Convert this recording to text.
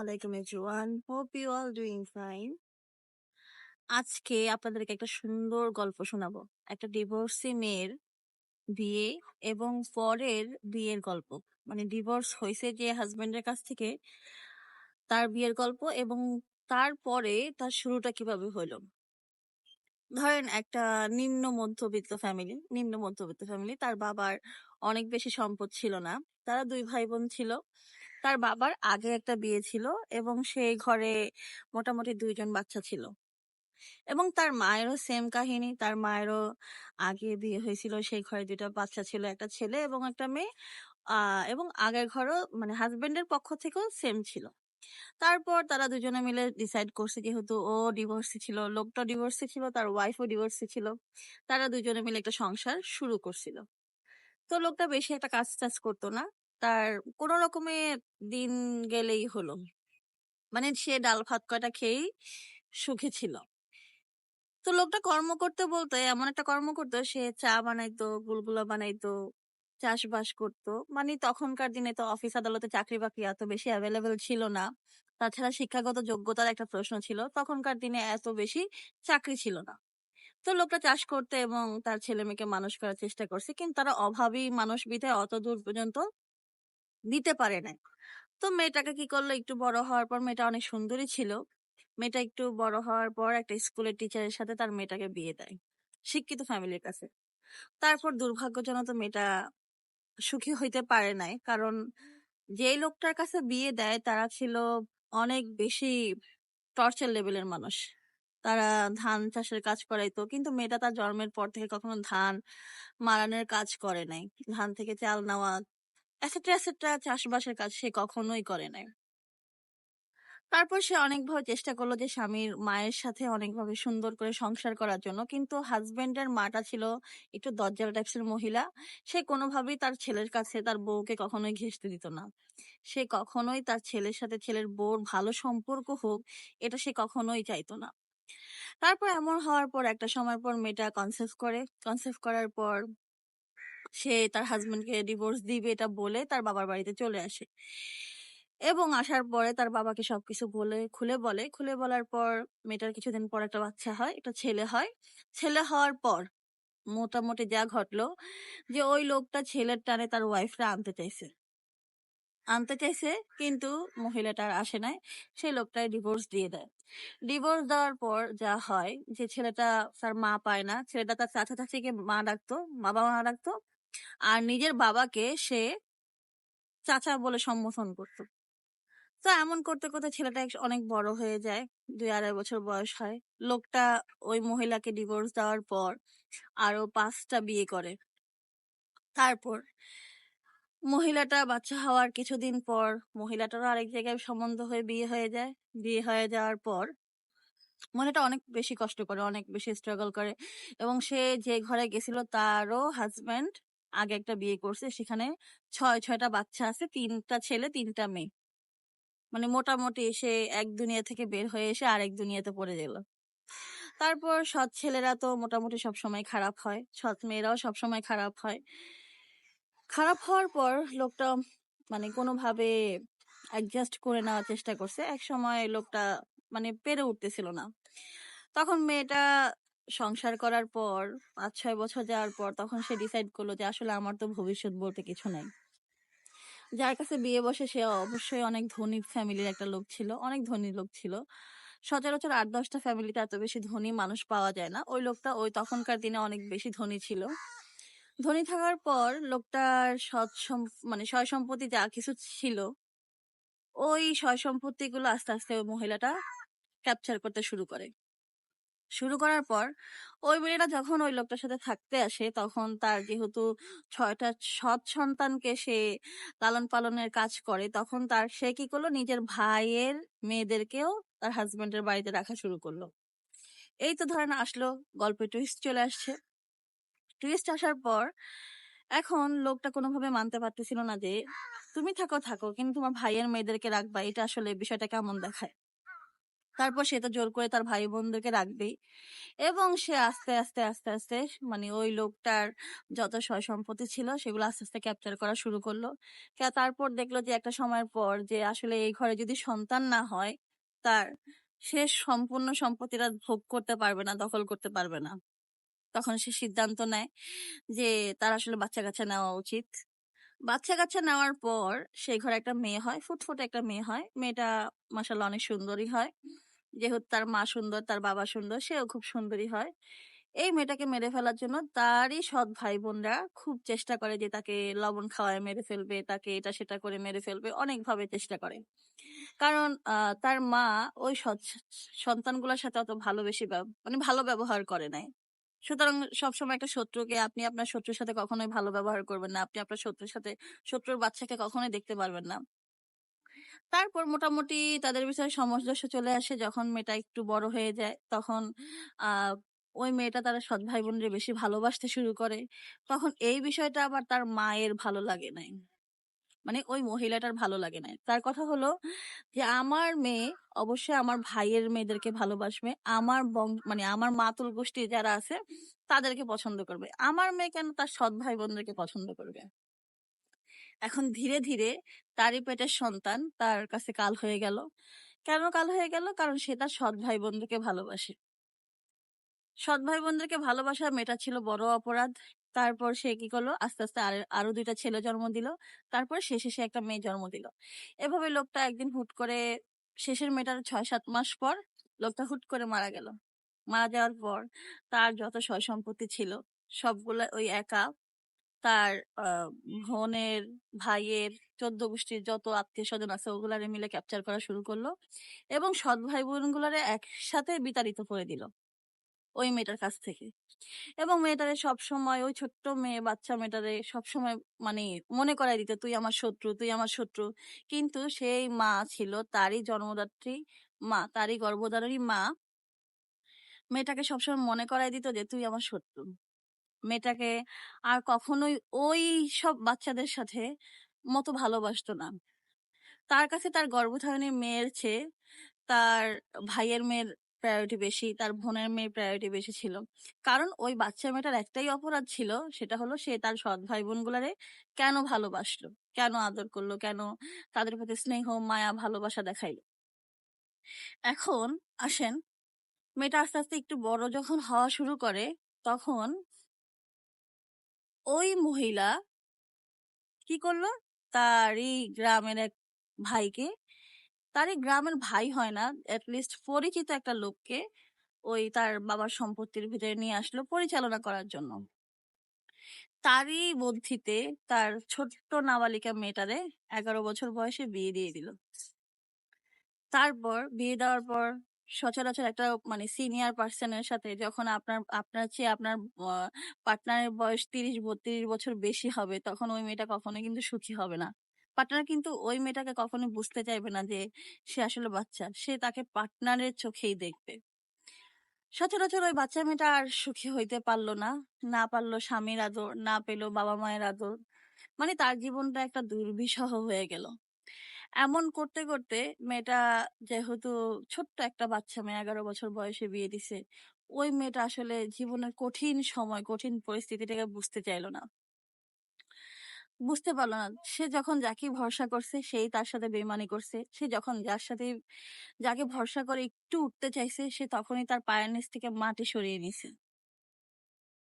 Alaikum everyone. Hope you all doing fine. আজকে আপনাদেরকে একটা সুন্দর গল্প শোনাবো। একটা ডিভোর্সি মেয়ের বিয়ে এবং পরের বিয়ের গল্প। মানে ডিভোর্স হয়েছে যে হাজবেন্ডের কাছ থেকে তার বিয়ের গল্প এবং তারপরে তার শুরুটা কীভাবে হলো ধরেন একটা নিম্ন মধ্যবিত্ত ফ্যামিলি নিম্ন মধ্যবিত্ত ফ্যামিলি তার বাবার অনেক বেশি সম্পদ ছিল না। তারা দুই ভাই বোন ছিল। তার বাবার আগে একটা বিয়ে ছিল এবং সেই ঘরে মোটামুটি দুইজন বাচ্চা ছিল। এবং তার মায়েরও সেম কাহিনী। তার মায়েরও আগে বিয়ে হয়েছিল, সেই ঘরে দুইটা বাচ্চা ছিল, একটা ছেলে এবং একটা মেয়ে। এবং আগের ঘরও মানে হাজবেন্ডের পক্ষ থেকেও সেম ছিল। তারপর তারা দুজনে মিলে ডিসাইড করছে যেহেতু ও ডিভোর্সি ছিল, লোকটা ডিভোর্সে ছিল, তার ওয়াইফও ডিভোর্সি ছিল। তারা দুজনে মিলে একটা সংসার শুরু করছিল। তো লোকটা বেশি একটা কাজ টাজ করতো না। তার কোনো রকমে দিন গেলেই হলো। মানে সে ডাল ভাত কয়টা খেয়েই সুখী ছিল। তো লোকটা কর্ম করতে বলতে, এমন একটা কর্ম করতো, সে চা বানাইতো, গুলগুলা বানাইতো, চাষবাস করতো। মানে তখনকার দিনে তো অফিস আদালতে চাকরি বাকরি এত বেশি অ্যাভেলেবেল ছিল না। তাছাড়া শিক্ষাগত যোগ্যতার একটা প্রশ্ন ছিল, তখনকার দিনে এত বেশি চাকরি ছিল না। তো লোকটা চাষ করতে এবং তার ছেলে মেয়েকে মানুষ করার চেষ্টা করছে, কিন্তু তারা অভাবী মানুষ বিধায় অত দূর পর্যন্ত দিতে পারে নাই। তো মেয়েটাকে কি করল? একটু বড় হওয়ার পর মেয়েটা অনেক সুন্দরী ছিল। মেয়েটা একটু বড় হওয়ার পর একটা স্কুলের টিচারের সাথে তার মেয়েটাকে বিয়ে দেয়, শিক্ষিত ফ্যামিলির কাছে। তারপর দুর্ভাগ্যজনক মেয়েটা সুখী হইতে পারে নাই। কারণ যেই লোকটার কাছে বিয়ে দেয়, তারা ছিল অনেক বেশি টর্চার লেভেলের মানুষ। তারা ধান চাষের কাজ করাইতো, কিন্তু মেয়েটা তার জন্মের পর থেকে কখনো ধান মারানের কাজ করে নাই। ধান থেকে চাল নেওয়া এসেট্রা এসেট্রা চাষবাসের কাজ সে কখনোই করে নাই। তারপর সে অনেকভাবে চেষ্টা করল যে স্বামীর মায়ের সাথে অনেকভাবে সুন্দর করে সংসার করার জন্য, কিন্তু হাজবেন্ডের মাটা ছিল একটু দজ্জাল টাইপসের মহিলা, সে কোনোভাবেই তার ছেলের কাছে, তার বউকে কখনোই ঘেঁষতে দিত না। সে কখনোই তার ছেলের সাথে ছেলের বউর ভালো সম্পর্ক হোক, এটা সে কখনোই চাইতো না। তারপর এমন হওয়ার পর, একটা সময় পর মেয়েটা কনসেপ্ট করে। কনসেপ্ট করার পর সে তার হাজবেন্ডকে ডিভোর্স দিবে এটা বলে তার বাবার বাড়িতে চলে আসে। এবং আসার পরে তার বাবাকে সবকিছু বলে, খুলে বলে। খুলে বলার পর মেয়েটার কিছুদিন পর একটা বাচ্চা হয়, একটা ছেলে হয়। ছেলে হওয়ার পর মোটামুটি যা ঘটলো যে ওই লোকটা ছেলের টানে তার ওয়াইফরা আনতে চাইছে। আনতে চাইছে কিন্তু মহিলাটা আর আসে নাই। সেই লোকটাই ডিভোর্স দিয়ে দেয়। ডিভোর্স দেওয়ার পর যা হয় যে ছেলেটা তার মা পায় না। ছেলেটা তার চাচা চাচিকে মা ডাকতো মা বাবা মা ডাকতো। আর নিজের বাবাকে সে চাচা বলে সম্বোধন করতো। তো এমন করতে করতে ছেলেটা অনেক বড় হয়ে যায়, দুই আড়াই বছর বয়স হয়। লোকটা ওই মহিলাকে ডিভোর্স দেওয়ার পর আরও পাঁচটা বিয়ে করে। তারপর মহিলাটা বাচ্চা হওয়ার কিছুদিন পর মহিলাটারও আরেক জায়গায় সম্বন্ধ হয়ে বিয়ে হয়ে যায়। বিয়ে হয়ে যাওয়ার পর মহিলাটা অনেক বেশি কষ্ট করে, অনেক বেশি স্ট্রাগল করে এবং সে যে ঘরে গেছিল তারও হাজবেন্ড আগে একটা বিয়ে করছে, সেখানে ছয়, ছয়টা বাচ্চা আছে, তিনটা ছেলে, তিনটা মেয়ে। মানে মোটামুটি সে এক দুনিয়া থেকে বের হয়ে এসে আরেক দুনিয়াতে পড়ে গেল। তারপর সৎ ছেলেরা তো মোটামুটি সবসময় খারাপ হয়, সৎ মেয়েরাও সবসময় খারাপ হয়। খারাপ হওয়ার পর লোকটা মানে কোনোভাবে অ্যাডজাস্ট করে নেওয়ার চেষ্টা করছে। এক সময় লোকটা মানে পেরে উঠতেছিল না। তখন মেয়েটা সংসার করার পর পাঁচ ছয় বছর যাওয়ার পর তখন সে ডিসাইড করল যে আসলে আমার তো ভবিষ্যৎ বলতে কিছু নাই। যার কাছে বিয়ে বসে সে অবশ্যই অনেক ধনী ফ্যামিলির একটা লোক ছিল, অনেক ধনী লোক ছিল। সচরাচর আট দশটা ফ্যামিলিতে এত বেশি ধনী মানুষ পাওয়া যায় না। ওই লোকটা ওই তখনকার দিনে অনেক বেশি ধনী ছিল। ধনী থাকার পর লোকটার সৎ মানে সয় সম্পত্তি যা কিছু ছিল, ওই সয় সম্পত্তি গুলো আস্তে আস্তে ওই মহিলাটা ক্যাপচার করতে শুরু করে। শুরু করার পর, ওই মেয়েটা যখন ওই লোকটার সাথে থাকতে আসে, তখন তার যেহেতু ছয়টা সৎ সন্তানকে সে লালন পালনের কাজ করে, তখন তার সে কি করল? নিজের ভাইয়ের মেয়েদেরকেও তার হাজবেন্ডের বাড়িতে রাখা শুরু করল। এই তো ধরেন আসলো গল্পে টুইস্ট চলে আসছে। টুইস্ট আসার পর, এখন লোকটা কোনোভাবে মানতে পারতেছিল না যে, তুমি থাকো থাকো, কিন্তু তোমার ভাইয়ের মেয়েদেরকে রাখবা। এটা আসলে বিষয়টা কেমন দেখায়? তারপর সে তো জোর করে তার ভাই বোনদেরকে রাখবেই এবং সে আস্তে আস্তে আস্তে আস্তে মানে ওই লোকটার যত সয় সম্পত্তি ছিল সেগুলো আস্তে আস্তে ক্যাপচার করা শুরু করল। তারপর দেখল যে একটা সময়ের পর যে আসলে এই ঘরে যদি সন্তান না হয় তার সে সম্পূর্ণ সম্পত্তিটা ভোগ করতে পারবে না, দখল করতে পারবে না। তখন সে সিদ্ধান্ত নেয় যে তার আসলে বাচ্চা কাচ্চা নেওয়া উচিত। বাচ্চা কাচ্চা নেওয়ার পর সেই ঘরে একটা মেয়ে হয়, ফুটফুটে একটা মেয়ে হয়। মেয়েটা মাসাল্লাহ অনেক সুন্দরী হয়। যেহেতু তার মা সুন্দর, তার বাবা সুন্দর, সেও খুব সুন্দরী হয়। এই মেয়েটাকে মেরে ফেলার জন্য তারই সৎ ভাই বোনরা খুব চেষ্টা করে যে তাকে লবণ খাওয়ায় মেরে ফেলবে, তাকে এটা সেটা করে মেরে ফেলবে, অনেকভাবে চেষ্টা করে। কারণ তার মা ওই সন্তানগুলোর সাথে অত ভালোবেসে মানে ভালো ব্যবহার করে নাই। সুতরাং সবসময় একটা শত্রুকে, আপনি আপনার শত্রুর সাথে কখনোই ভালো ব্যবহার করবেন না। আপনি আপনার শত্রুর সাথে, শত্রুর বাচ্চাকে কখনোই দেখতে পারবেন না। তারপর মোটামুটি তাদের বিষয়ে সামঞ্জস্য চলে আসে। যখন মেয়েটা একটু বড় হয়ে যায়, তখন ওই মেয়েটা তারা সৎ ভাই বোনদের বেশি ভালোবাসতে শুরু করে। তখন এই বিষয়টা আবার তার মায়ের ভালো লাগে নাই। মানে ওই মহিলাটার ভালো লাগে নাই। তার কথা হলো যে, আমার মেয়ে অবশ্যই আমার ভাইয়ের মেয়েদেরকে ভালোবাসবে। আমার মানে আমার মাতুল গোষ্ঠী যারা আছে, তাদেরকে পছন্দ করবে। আমার মেয়ে কেন তার সৎ ভাই বোনদেরকে পছন্দ করবে? এখন ধীরে ধীরে তারই পেটের সন্তান তার কাছে কাল হয়ে গেল। কেন কাল হয়ে গেল? কারণ সে তার সৎ ভাই বোনদেরকে ভালোবাসে। সৎ ভাই বোনদেরকে ভালোবাসা মেয়েটা ছিল বড় অপরাধ। তারপর সে কি করল? আস্তে আস্তে আর- আরও দুইটা ছেলে জন্ম দিল। তারপর শেষে সে একটা মেয়ে জন্ম দিল। এভাবে লোকটা একদিন হুট করে শেষের মেয়েটার ছয় সাত মাস পর লোকটা হুট করে মারা গেল। মারা যাওয়ার পর তার যত সয় সম্পত্তি ছিল, সবগুলো ওই একা তার বোনের ভাইয়ের, চোদ্দ গোষ্ঠীর যত আত্মীয় স্বজন আছে ওগুলারে মিলে ক্যাপচার করা শুরু করল এবং সৎ ভাই বোন গুলারে একসাথে বিতাড়িত করে দিল ওই মেয়েটার কাছ থেকে এবং মেয়েটারে সব সময় ওই ছোট্ট মেয়ে, বাচ্চা মেয়েটারে সব সময় মানে মনে করাই দিত, তুই আমার শত্রু, তুই আমার শত্রু। কিন্তু সেই মা ছিল তারই জন্মদাত্রী মা, তারই গর্ভধারণী মা। মেয়েটাকে সবসময় মনে করাই দিত যে, তুই আমার শত্রু। মেয়েটাকে আর কখনোই ওই সব বাচ্চাদের সাথে মতো ভালোবাসতো না। তার কাছে তার গর্ভধারণী মেয়ের চেয়ে তার ভাইয়ের মেয়ের প্রায়োরিটি বেশি, তার বোনের মেয়ের প্রায়োরিটি বেশি ছিল। কারণ ওই বাচ্চা মেয়েটার একটাই অপরাধ ছিল, সেটা হলো সে তার সৎ ভাই বোনগুলারে কেন ভালোবাসলো? কেন আদর করল? কেন তাদের প্রতি স্নেহ, মায়া, ভালোবাসা দেখাইলো? এখন আসেন, মেয়েটা আস্তে আস্তে একটু বড় যখন হওয়া শুরু করে, তখন ওই মহিলা কি করল? তারই গ্রামের এক ভাইকে, তারই গ্রামের ভাই হয় না লিস্ট পরিচিত একটা লোককে ওই তার বাবার সম্পত্তির ভিতরে নিয়ে আসলো পরিচালনা করার জন্য। তারই বুদ্ধিতে তার ছোট্ট নাবালিকা মেয়েটারে এগারো বছর বয়সে বিয়ে দিয়ে দিল। তারপর, বিয়ে দেওয়ার পর সচরাচর একটা মানে সিনিয়র পার্সনের সাথে যখন আপনার আপনার চেয়ে আপনার পার্টনারের বয়স তিরিশ, বত্রিশ বছর বেশি হবে, তখন ওই মেয়েটা কখনো কিন্তু সুখী হবে না। পার্টনার কিন্তু ওই মেয়েটাকে কখনো বুঝতে চাইবে না যে সে আসলে বাচ্চা, সে তাকে পার্টনারের চোখেই দেখবে। সচরাচর ওই বাচ্চা মেয়েটা আর সুখী হইতে পারল না না পারল স্বামীর আদর, না পেল বাবা মায়ের আদর। মানে তার জীবনটা একটা দুর্বিষহ হয়ে গেল। এমন করতে করতে মেয়েটা যেহেতু ছোট্ট একটা বাচ্চা, মেয়ে এগারো বছর বয়সে বিয়ে দিছে, ওই মেয়েটা আসলে জীবনের কঠিন সময়, কঠিন পরিস্থিতিটাকে বুঝতে চাইলো না। বুঝতে পারল না। সে যখন যাকে ভরসা করছে, সেই তার সাথে বেমানি করছে। সে যখন যার সাথে, যাকে ভরসা করে একটু উঠতে চাইছে, সে তখনই তার পায়ের নিচ থেকে মাটি সরিয়ে নিছে।